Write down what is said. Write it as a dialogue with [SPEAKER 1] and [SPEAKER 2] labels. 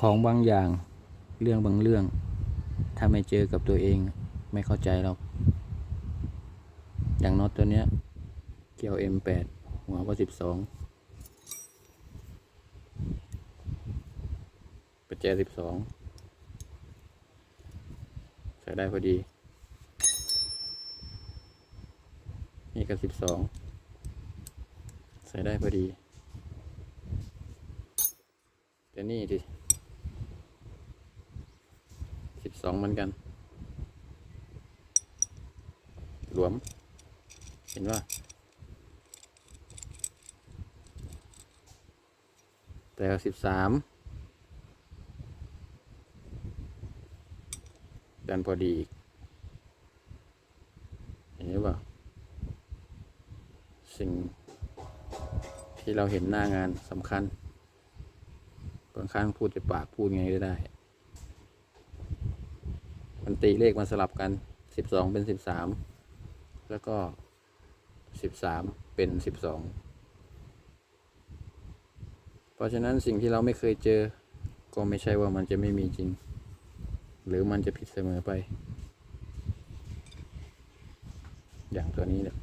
[SPEAKER 1] ของบางอย่างเรื่องบางเรื่อง ถ้าไม่เจอกับตัวเองไม่เข้าใจหรอก อย่างน็อตตัวเนี้ย เกี่ยว M8 หัวก็12ประแจ 12 ใส่ได้พอดี นี่ก็ 12 ใส่ได้พอดีแต่นี่ดิ สองเหมือนกัน หลวม เห็นว่า แต่สิบสามดันพอดีอีกเห็นหรือเปล่า สิ่งที่เราเห็นหน้างานสำคัญบางครั้งพูดแต่ปากพูดไงก็ได้ มันตีเลขมันสลับกันสิบสองเป็นสิบสามแล้วก็สิบสามเป็นสิบสองเพราะฉะนั้นสิ่งที่เราไม่เคยเจอ ก็ไม่ใช่ว่ามันจะไม่มีจริง หรือมันจะผิดเสมอไป อย่างตัวนี้เนี่ย